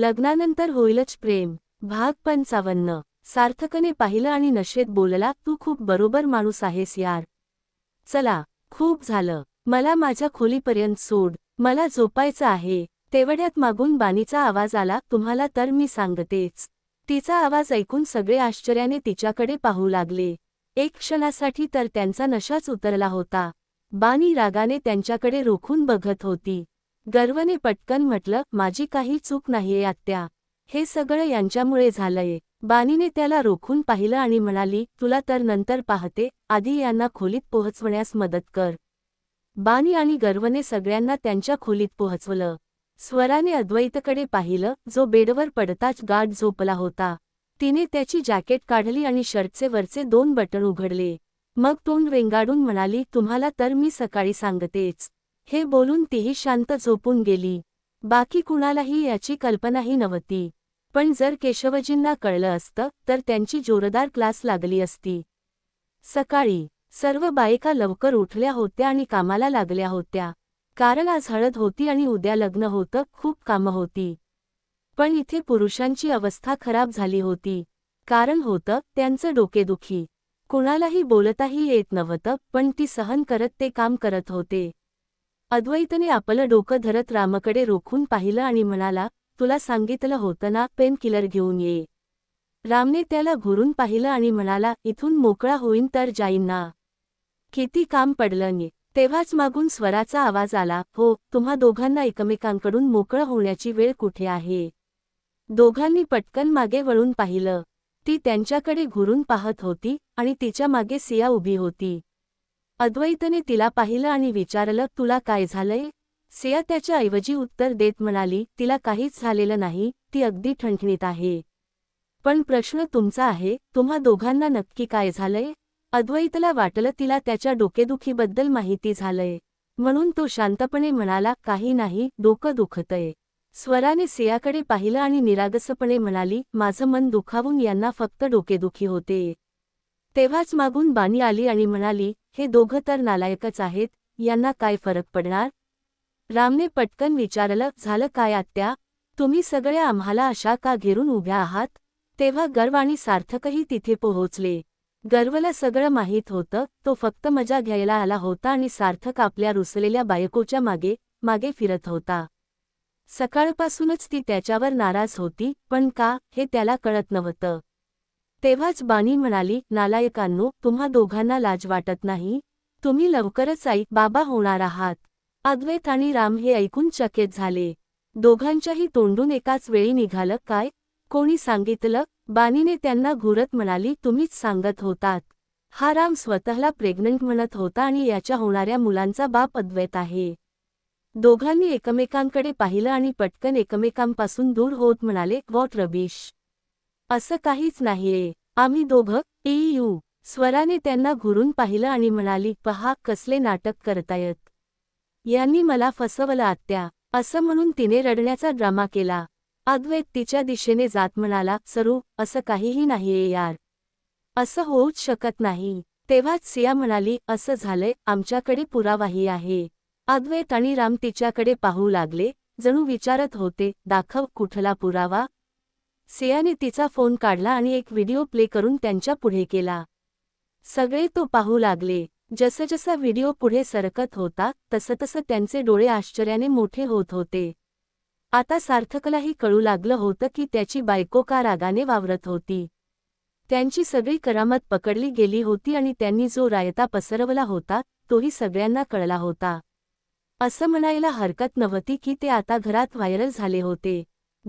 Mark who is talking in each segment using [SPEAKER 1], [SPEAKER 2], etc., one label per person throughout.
[SPEAKER 1] लग्नानंतर होईलच प्रेम. भाग पंचावन्न. सार्थकने पाहिलं आणि नशेत बोलला तू खूप बरोबर माणूस आहेस यार. चला खूप झालं. मला माझ्या खोलीपर्यंत सोड. मला झोपायचं आहे. तेवढ्यात मागून बानीचा आवाज आला तुम्हाला तर मी सांगतेच. तिचा आवाज ऐकून सगळे आश्चर्याने तिच्याकडे पाहू लागले. एक क्षणासाठी तर त्यांचा नशाच उतरला होता. बानी रागाने त्यांच्याकडे रोखून बघत होती. गर्वने पटकन म्हटलं माझी काही चूक नाहीये आत्या. हे सगळं यांच्यामुळे झालंय. बानीने त्याला रोखून पाहिलं आणि म्हणाली तुला तर नंतर पाहते आधी यांना खोलीत पोहोचवण्यास मदत कर बानी आणि गर्वने सगळ्यांना त्यांच्या खोलीत पोहोचवलं. स्वराने अद्वैतकडे पाहिलं जो बेडवर पडताच गाठ झोपला होता. तिने त्याची जॅकेट काढली आणि शर्टचे वरचे दोन बटण उघडले. मग तोंड रेंगाडून म्हणाली तुम्हाला तर मी सकाळी सांगतेच. हे बोलून तीही शांत झोपून गेली. बाकी कुणालाही याची कल्पनाही नव्हती. पण जर केशवजींना कळलं असतं तर त्यांची जोरदार क्लास लागली असती. सकाळी सर्व बायका लवकर उठल्या होत्या आणि कामाला लागल्या होत्या. कारण आज हळद होती आणि उद्या लग्न होतं खूप कामं होती. पण इथे पुरुषांची अवस्था खराब झाली होती. कारण होतं त्यांचं डोकेदुखी कुणालाही बोलताही येत नव्हतं पण ती सहन करत ते काम करत होते. अद्वैतने आपलं डोकं धरत रामकडे रोखून पाहिलं आणि म्हणाला तुला सांगितलं होतं ना पेन किलर घेऊन ये. रामने त्याला घुरून पाहिलं आणि म्हणाला इथून मोकळा होईन तर जाईन ना. किती काम पडलं नि. तेव्हाच मागून स्वराचा आवाज आला हो तुम्हा दोघांना एकमेकांकडून मोकळं होण्याची वेळ कुठे आहे? दोघांनी पटकन मागे वळून पाहिलं. ती त्यांच्याकडे घुरून पाहत होती आणि तिच्यामागे सिया उभी होती. अद्वैतने तिला पाहिलं आणि विचारलं तुला काय झालंय? सिया त्याच्याऐवजी उत्तर देत म्हणाली तिला काहीच झालेलं नाही ती अगदी ठणठणीत आहे. पण प्रश्न तुमचा आहे तुम्हा दोघांना नक्की काय झालंय? अद्वैतला वाटलं तिला त्याच्या डोकेदुखीबद्दल माहिती झालंय. म्हणून तो शांतपणे म्हणाला काही नाही डोकं दुखतय. स्वराने सियाकडे पाहिलं आणि निरागसपणे म्हणाली माझं मन दुखावून यांना फक्त डोकेदुखी होते. तेव्हाच मागून बानी आली आणि म्हणाली हे दोघं तर नालायकच आहेत यांना काय फरक पडणार? रामने पटकन विचारलं झालं काय आत्या? तुम्ही सगळ्या आम्हाला अशा का घेरून उभ्या आहात? तेव्हा गर्व आणि सार्थकही तिथे पोहोचले. गर्वला सगळं माहीत होतं तो फक्त मजा घ्यायला आला होता आणि सार्थक आपल्या रुसलेल्या बायकोच्या मागे मागे फिरत होता. सकाळपासूनच ती त्याच्यावर नाराज होती पण का हे त्याला कळत नव्हतं. तेव्हाच बाणी म्हणाली नालायकांनो तुम्हा दोघांना लाज वाटत नाही. तुम्ही लवकरच आई बाबा होणार आहात. अद्वैत आणि राम हे ऐकून चकित झाले. दोघांच्याही तोंडून एकाच वेळी निघालं काय? कोणी सांगितलं? बानीने त्यांना घुरत म्हणाली तुम्हीच सांगत होतात. हा राम स्वतःला प्रेग्नंट म्हणत होता आणि याच्या होणाऱ्या मुलांचा बाप अद्वैत आहे. दोघांनी एकमेकांकडे पाहिलं आणि पटकन एकमेकांपासून दूर होत म्हणाले वॉट रबीश! असं काहीच नाहीये. आम्ही दोघं एयू स्वराने त्यांना घुरून पाहिलं आणि म्हणाली पहा कसले नाटक करतायत. यांनी मला फसवलं आत्या. असं म्हणून तिने रडण्याचा ड्रामा केला. अद्वैत तिच्या दिशेने जात म्हणाला सरू असं काहीही नाहीये यार. असं होऊच शकत नाही. तेव्हाच सिया म्हणाली असं झालंय आमच्याकडे पुरावाही आहे. अद्वैत आणि राम तिच्याकडे पाहू लागले. जणू विचारत होते दाखव कुठला पुरावा? सियाने तिचा फोन काढला आणि एक व्हिडिओ प्ले करून त्यांच्या पुढे केला. सगळे तो पाहू लागले. जसजसा व्हिडिओ पुढे सरकत होता तसतसं त्यांचे डोळे आश्चर्याने मोठे होत होते. आता सार्थकलाही कळू लागलं होतं की त्याची बायको का रागाने वावरत होती. त्यांची सगळी करामत पकडली गेली होती आणि त्यांनी जो रायता पसरवला होता तोही सगळ्यांना कळला होता. असं म्हणायला हरकत नव्हती की ते आता घरात व्हायरल झाले होते.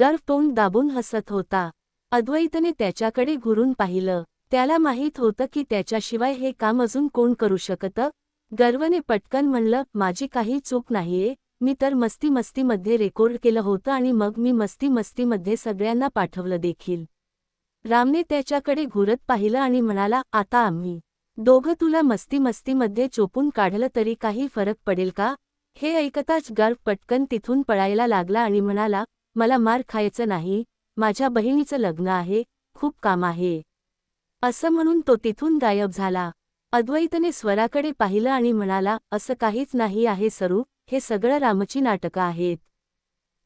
[SPEAKER 1] गर्व तोंड दाबून हसत होता. अद्वैतने त्याच्याकडे घुरून पाहिलं. त्याला माहीत होतं की त्याच्याशिवाय हे काम अजून कोण करू शकतं? गर्वने पटकन म्हणलं माझी काही चूक नाहीये. मी तर मस्ती मस्तीमध्ये रेकॉर्ड केलं होतं आणि मग मी मस्ती मस्तीमध्ये सगळ्यांना पाठवलं देखील. रामने त्याच्याकडे घुरत पाहिलं आणि म्हणाला आता आम्ही. दोघं तुला मस्ती मस्तीमध्ये चोपून काढलं तरी काही फरक पडेल का? हे ऐकताच गर्व पटकन तिथून पळायला लागला आणि म्हणाला मला मार खायचं नाही माझ्या बहिणीचं लग्न आहे खूप काम आहे. असं म्हणून तो तिथून गायब झाला. अद्वैतने स्वराकडे पाहिलं आणि म्हणाला असं काहीच नाही आहे सरू हे सगळं रामची नाटकं आहेत.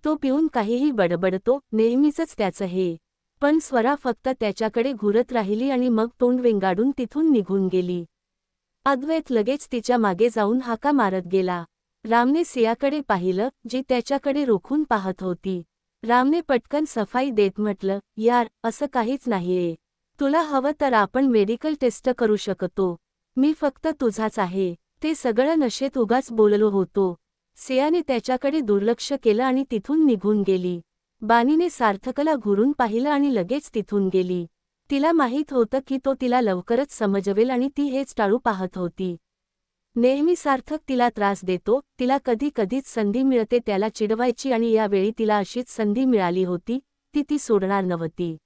[SPEAKER 1] तो पिऊन काहीही बडबडतो नेहमीचंच त्याचं हे. पण स्वरा फक्त त्याच्याकडे घुरत राहिली आणि मग तोंड वेंगाडून तिथून निघून गेली. अद्वैत लगेच तिच्यामागे जाऊन हाका मारत गेला. रामने सियाकडे पाहिलं जी त्याच्याकडे रोखून पाहत होती. रामने पटकन सफाई देत म्हटलं यार असं काहीच नाहीये. तुला हवं तर आपण मेडिकल टेस्ट करू शकतो. मी फक्त तुझाच आहे. ते सगळं नशेत उगाच बोललो होतो. सियाने त्याच्याकडे दुर्लक्ष केलं आणि तिथून निघून गेली. बानीने सार्थकला घुरून पाहिलं आणि लगेच तिथून गेली. तिला माहीत होतं की तो तिला लवकरच समजवेल आणि ती हेच टाळू पाहत होती. नेहमी सार्थक तिला त्रास देतो तिला कधी कधीच संधी मिळते त्याला चिडवायची आणि यावेळी तिला अशीच संधी मिळाली होती ती ती सोडणार नव्हती.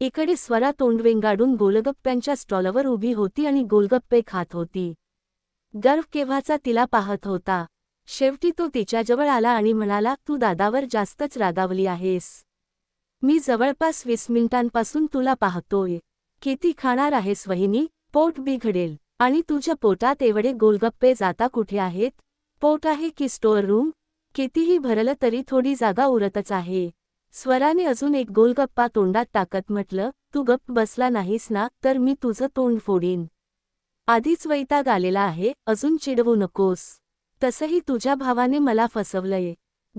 [SPEAKER 1] इकडे स्वरा तोंडवेंगाडून गोलगप्प्यांच्या स्टॉलवर उभी होती आणि गोलगप्पे खात होती. गर्व केव्हाचा तिला पाहत होता. शेवटी तो तिच्याजवळ आला आणि म्हणाला तू दादावर जास्तच रागावली आहेस. मी जवळपास वीस मिनिटांपासून तुला पाहतोय. किती खाणार आहेस वहिनी? पोट बिघडेल. आणि तुझ्या पोटात एवढे गोलगप्पे जाता कुठे आहेत? पोट आहे की स्टोअर रूम? कितीही भरलं तरी थोडी जागा उरतच आहे. स्वराने अजून एक गोलगप्पा तोंडात टाकत म्हटलं तू गप्प बसला नाहीस ना तर मी तुझं तोंड फोडीन. आधीच वैताग आलेला आहे अजून चिडवू नकोस. तसंही तुझ्या भावाने मला फसवलंय.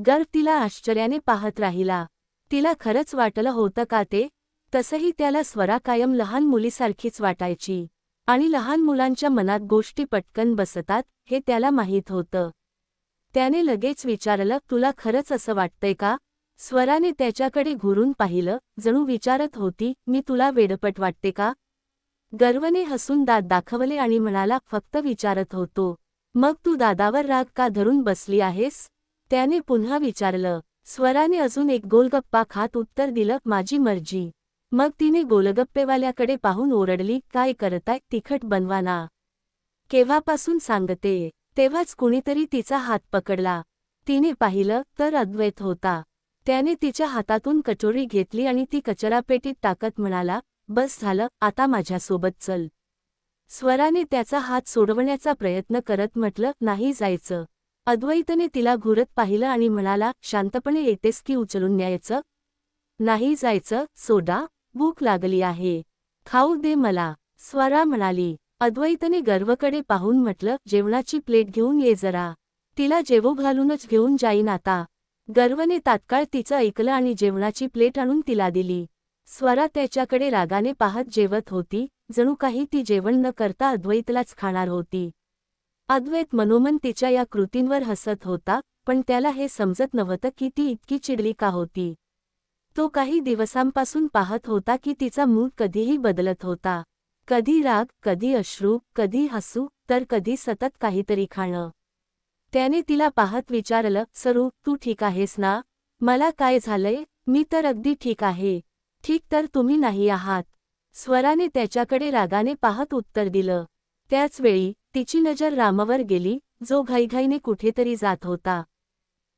[SPEAKER 1] गर्व तिला आश्चर्याने पाहत राहिला. तिला खरंच वाटलं होतं का ते? तसंही त्याला स्वरा कायम लहान मुलीसारखीच वाटायची. आणि लहान मुलांच्या मनात गोष्टी पटकन बसतात हे त्याला माहीत होतं. त्याने लगेच विचारलं तुला खरंच असं वाटतंय का? स्वराने त्याच्याकडे घुरून पाहिलं जणू विचारत होती मी तुला वेडपट वाटते का? गर्वने हसून दात दाखवले आणि म्हणाला फक्त विचारत होतो. मग तू दादावर राग का धरून बसली आहेस? त्याने पुन्हा विचारलं. स्वराने अजून एक गोलगप्पा खात उत्तर दिलं माझी मर्जी. मग तिने गोलगप्पेवाल्याकडे पाहून ओरडली काय करताय तिखट बनवा ना केव्हापासून सांगते. तेव्हाच कुणीतरी तिचा हात पकडला. तिने पाहिलं तर अद्वैत होता. त्याने तिच्या हातातून कचोरी घेतली आणि ती कचरापेटीत टाकत म्हणाला बस झालं आता माझ्यासोबत चल. स्वराने त्याचा हात सोडवण्याचा प्रयत्न करत म्हटलं नाही जायचं. अद्वैतने तिला घुरत पाहिलं आणि म्हणाला शांतपणे येतेस की उचलून न्यायचं? नाही जायचं सोडा. भूक लागली आहे. खाऊ दे मला स्वरा म्हणाली. अद्वैतने गर्वकडे पाहून म्हटलं जेवणाची प्लेट घेऊन ये जरा. तिला जेवो घालूनच घेऊन जाईन आता. गर्वने तात्काळ तिचं ऐकलं आणि जेवणाची प्लेट आणून तिला दिली. स्वरा त्याच्याकडे रागाने पाहत जेवत होती जणू काही ती जेवण न करता अद्वैतलाच खाणार होती. अद्वैत मनोमन तिच्या या कृतींवर हसत होता पण त्याला हे समजत नव्हतं की ती इतकी चिडली का होती. तो काही दिवसांपासून पाहत होता की तिचा मूड कधीही बदलत होता. कधी राग कधी अश्रू कधी हसू तर कधी सतत काहीतरी खाणं. त्याने तिला पाहत विचारलं सरू तू ठीक आहेस ना? मला काय झालंय? मी तर अगदी ठीक आहे. ठीक तर तुम्ही नाही आहात. स्वराने त्याच्याकडे रागाने पाहत उत्तर दिलं. त्याचवेळी तिची नजर रामावर गेली जो घाईघाईने कुठेतरी जात होता.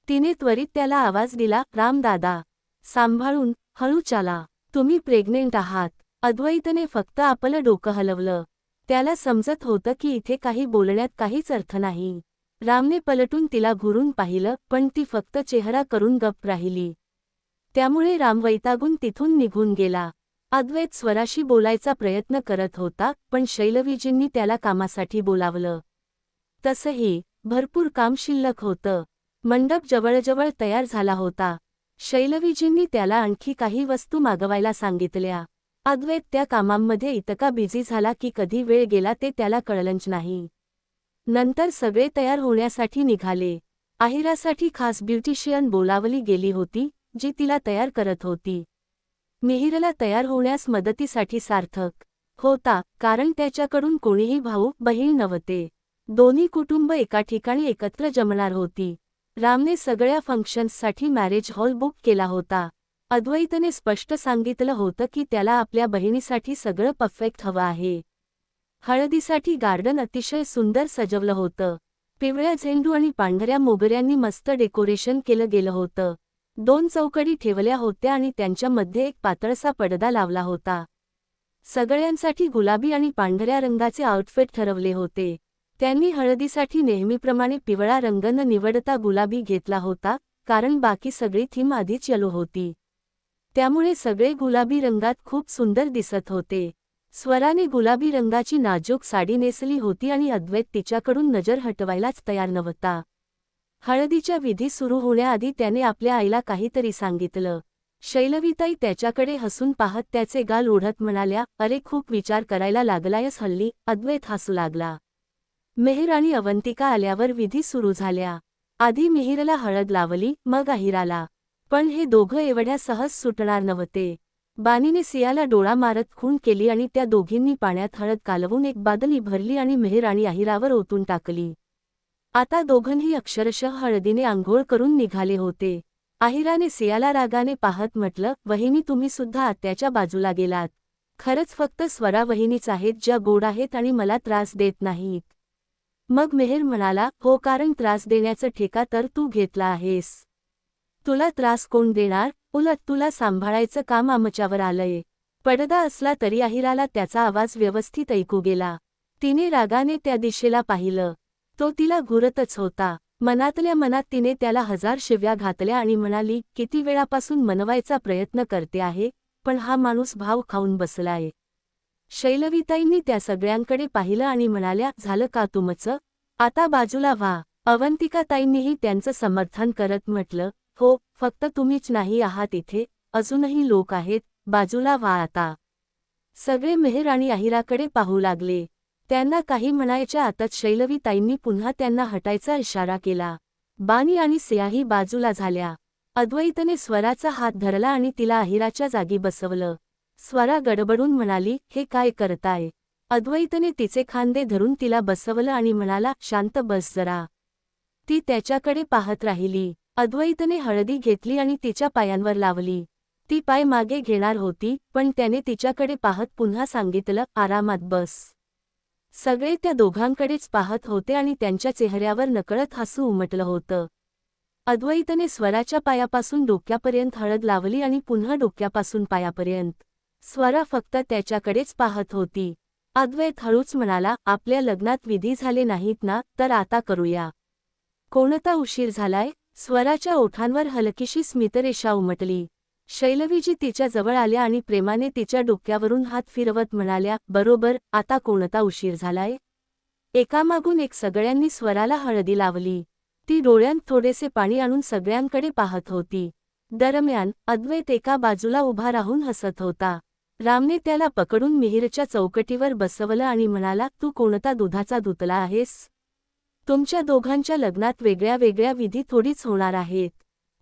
[SPEAKER 1] तिने त्वरित त्याला आवाज दिला राम दादा सांभाळून हळू चाला. तुम्ही प्रेग्नेंट आहात. अद्वैतने फक्त आपलं डोकं हलवलं. त्याला समजत होतं की इथे काही बोलण्यात काहीच अर्थ नाही. रामने पलटून तिला घुरून पाहिलं पण ती फक्त चेहरा करून गप राहिली. त्यामुळे राम वैतागून तिथून निघून गेला. अद्वैत स्वराशी बोलायचा प्रयत्न करत होता पण शैलवीजींनी त्याला कामासाठी बोलावलं. तसंही भरपूर काम शिल्लक होतं. मंडप जवळजवळ तयार झाला होता. शैलवीजींनी त्याला आणखी काही वस्तू मागवायला सांगितल्या. अद्वैत त्या कामांमध्ये इतका बिझी झाला की कधी वेळ गेला ते त्याला कळलंच नाही. नंतर सगळे तयार होण्यासाठी निघाले. आहिरासाठी खास ब्युटिशियन बोलावली गेली होती जी तिला तयार करत होती. मिहिरला तयार होण्यास मदतीसाठी सार्थक होता कारण त्याच्याकडून कोणीही भाऊ बहीण नव्हते. दोन्ही कुटुंब एका ठिकाणी एकत्र जमणार होती. रामने सगळ्या फंक्शन्ससाठी मॅरेज हॉल बुक केला होता. अद्वैतने स्पष्ट सांगितलं होतं की त्याला आपल्या बहिणीसाठी सगळं परफेक्ट हवं आहे. हळदीसाठी गार्डन अतिशय सुंदर सजवलं होतं. पिवळ्या झेंडू आणि पांढऱ्या मोगऱ्यांनी मस्त डेकोरेशन केलं गेलं होतं. दोन चौकडी ठेवल्या होत्या आणि त्यांच्यामध्ये एक पातळसा पडदा लावला होता. सगळ्यांसाठी गुलाबी आणि पांढऱ्या रंगाचे आउटफिट ठरवले होते. त्यांनी हळदीसाठी नेहमीप्रमाणे पिवळा रंग न निवडता गुलाबी घेतला होता कारण बाकी सगळी थीम आधीच यलो होती. त्यामुळे सगळे गुलाबी रंगात खूप सुंदर दिसत होते. स्वराने गुलाबी रंगाची नाजूक साडी नेसली होती आणि अद्वैत तिच्याकडून नजर हटवायलाच तयार नव्हता. हळदीच्या विधी सुरू होण्याआधी त्याने आपल्या आईला काहीतरी सांगितलं. शैलविताई त्याच्याकडे हसून पाहत त्याचे गाल ओढत म्हणाल्या अरे खूप विचार करायला लागलायस हल्ली अद्वैत हसू लागला. मेहर आणि अवंतिका आल्यावर विधी सुरू झाल्या. आधी मिहिरला हळद लावली मग अहिराला. पण हे दोघं एवढ्या सहज सुटणार नव्हते. बानीने सियाला डोळा मारत खून केली आणि त्या दोघींनी पाण्यात हळद कालवून एक बादली भरली आणि मेहर आणि अहिरावर ओतून टाकली. आता दोघंही अक्षरशः हळदीने आंघोळ करून निघाले होते. आहिराने सियाला रागाने पाहत म्हटलं वहिनी तुम्ही सुद्धा आत्याच्या बाजूला गेलात. खरंच फक्त स्वरा वहिनीच आहेत ज्या गोड आहेत आणि मला त्रास देत नाहीत. मग मेहर म्हणाला हो कारण त्रास देण्याचं ठेका तर तू घेतला आहेस. तुला त्रास कोण देणार? उलट तुला सांभाळायचं काम आमच्यावर आलंय. पडदा असला तरी अहिराला त्याचा आवाज व्यवस्थित ऐकू गेला. तिने रागाने त्या दिशेला पाहिलं. तो तिला घुरतच होता. मनातल्या मनात तिने त्याला हजार शिव्या घातल्या आणि म्हणाली किती वेळापासून मनवायचा प्रयत्न करते आहे पण हा माणूस भाव खाऊन बसलाय. शैलवीताईंनी त्या सगळ्यांकडे पाहिलं आणि म्हणाल्या झालं का तुमचं आता बाजूला व्हा. अवंतिकाताईंनीही त्यांचं समर्थन करत म्हटलं हो फक्त तुम्हीच नाही आहात इथे अजूनही लोक आहेत बाजूला व्हा आता. सगळे मेहर आणि अहिराकडे पाहू लागले. त्यांना काही म्हणायच्या आतच शैलवीताईंनी पुन्हा त्यांना हटायचा इशारा केला. बानी आणि सियाही बाजूला झाल्या. अद्वैतने स्वराचा हात धरला आणि तिला अहिराच्या जागी बसवलं. स्वरा गडबडून म्हणाली हे काय करताय? अद्वैतने तिचे खांदे धरून तिला बसवलं आणि म्हणाला शांत बस जरा ती त्याच्याकडे पाहत राहिली. अद्वैतने हळदी घेतली आणि तिच्या पायांवर लावली. ती पाय मागे घेणार होती पण त्याने तिच्याकडे पाहत पुन्हा सांगितलं आरामात बस सगळे त्या दोघांकडेच पाहत होते आणि त्यांच्या चेहऱ्यावर नकळत हसू उमटलं होतं. अद्वैतने स्वराच्या पायापासून डोक्यापर्यंत हळद लावली आणि पुन्हा डोक्यापासून पायापर्यंत स्वरा फक्त त्याच्याकडेच पाहत होती. अद्वैत हळूच म्हणाला आपल्या लग्नात विधी झाले नाहीत ना तर आता करूया. कोणता उशीर झालाय? स्वराच्या ओठांवर हलकीशी स्मितरेषा उमटली. शैलवीजी तिच्या जवळ आल्या आणि प्रेमाने तिच्या डोक्यावरून हात फिरवत म्हणाल्या बरोबर आता कोणता उशीर झालाय? एकामागून एक सगळ्यांनी स्वराला हळदी लावली. ती डोळ्यांत थोडेसे पाणी आणून सगळ्यांकडे पाहत होती. दरम्यान अद्वैत एका बाजूला उभा राहून हसत होता. रामने त्याला पकडून मिहिरच्या चौकटीवर बसवलं आणि म्हणाला तू कोणता दुधाचा दुतला आहेस? तुमच्या दोघांच्या लग्नात वेगळ्या वेगळ्या विधी थोडीच होणार आहेत.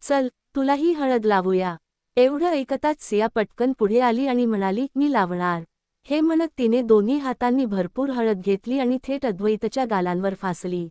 [SPEAKER 1] चल तुलाही हळद लावूया. एवढं ऐकताच सिया पटकन पुढे आली आणि म्हणाली मी लावणार. हे म्हणत तिने दोन्ही हातांनी भरपूर हळद घेतली आणि थेट अद्वैतच्या गालांवर फासली.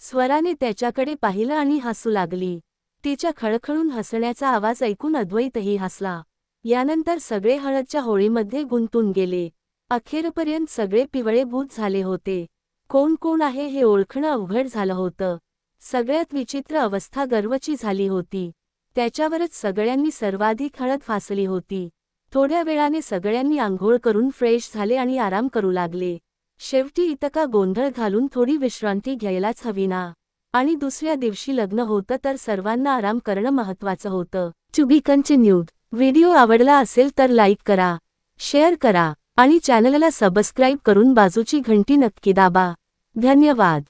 [SPEAKER 1] स्वराने त्याच्याकडे पाहिलं आणि हसू लागली. तिच्या खळखळून हसण्याचा आवाज ऐकून अद्वैतही हसला. यानंतर सगळे हळदच्या होळीमध्ये गुंतून गेले. अखेरपर्यंत सगळे पिवळे भूत झाले होते. कोण कोण आहे हे ओळखणं अवघड झालं होतं. सगळ्यात विचित्र अवस्था गर्वची झाली होती. त्याच्यावरच सगळ्यांनी सर्वाधिक हळद फासली होती. थोड्या वेळाने सगळ्यांनी आंघोळ करून फ्रेश झाले आणि आराम करू लागले. शेवटी इतका गोंधळ घालून थोडी विश्रांती घ्यायलाच हवी ना आणि दुसऱ्या दिवशी लग्न होतं तर सर्वांना आराम करणं महत्वाचं होतं. टू बी कंटिन्यूड व्हिडिओ आवडला असेल तर लाईक करा शेअर करा आणि चॅनलला सबस्क्राईब करून बाजूची घंटी नक्की दाबा. धन्यवाद.